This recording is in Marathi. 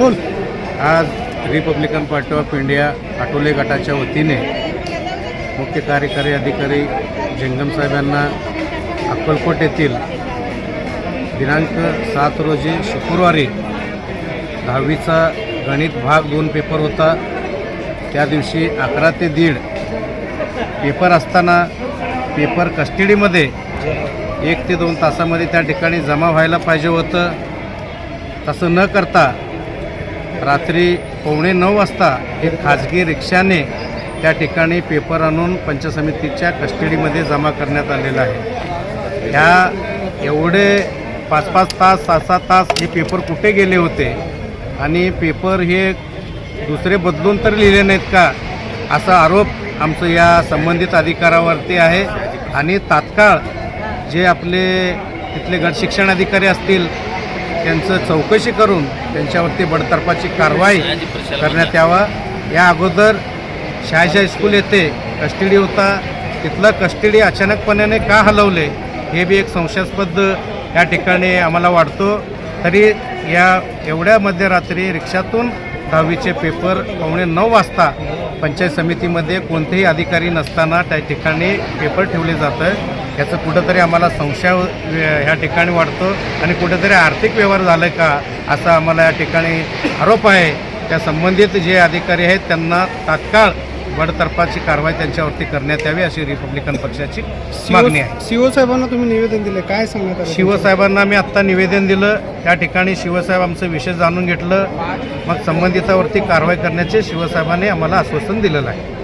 बोल आज Republican Party of India Athawale गटाच्या वतीने मुख्य कार्यकारी अधिकारी जंगम साहेब यांना अक्कलकोट येथील दिनांक सात रोजी शुक्रवारी दहावीचा गणित भाग दोन पेपर होता. त्या दिवशी अकरा ते दीड पेपर असताना पेपर कस्टडीमध्ये एक ते दोन तासामध्ये त्या ठिकाणी जमा व्हायला पाहिजे होतं. तसं न करता रात्री पावणे नऊ वाजता एक खाजगी रिक्षाने त्या ठिकाणी पेपर आणून पंचसमितीच्या कस्टडीमध्ये जमा करण्यात आलेला आहे. ह्या एवढे पाच पाच तास सहा सहा तास हे पेपर कुठे गेले होते? आणि पेपर हे दुसरे बदलून तर लिहिले नाहीत का? असा आरोप आमचं या संबंधित अधिकारावरती आहे. आणि तात्काळ जे आपले तिथले गट शिक्षण अधिकारी असतील त्यांचं चौकशी करून त्यांच्यावरती बडतर्फाची कारवाई करण्यात यावा. या अगोदर शहाशा स्कूल येथे कस्टडी होता. तिथलं कस्टडी अचानकपणाने का हलवले हे बी एक संशयास्पद या ठिकाणी आम्हाला वाटतो. तरी या एवढ्या मध्यरात्री रिक्षातून दहावीचे पेपर पावणे नऊ वाजता पंचायत समितीमध्ये कोणतेही अधिकारी नसताना त्या ठिकाणी पेपर ठेवले जातं याचं कुठंतरी आम्हाला संशय ह्या ठिकाणी वाटतो आणि कुठेतरी आर्थिक व्यवहार झालं का असा आम्हाला या ठिकाणी आरोप आहे. त्या संबंधित जे अधिकारी आहेत त्यांना तात्काळ बडतर्फाची कारवाई त्यांच्यावरती करण्यात यावी अशी रिपब्लिकन पक्षाची मागणी आहे. सीओ साहेबांना तुम्ही निवेदन दिले काय सांगण्यात आलं शिवसाहेबांना मी आत्ता निवेदन दिलं. त्या ठिकाणी शिवसाहेब आमचं विषय जाणून घेतलं. मग संबंधितावरती कारवाई करण्याचे शिवसाहेबांनी आम्हाला आश्वासन दिलेलं आहे.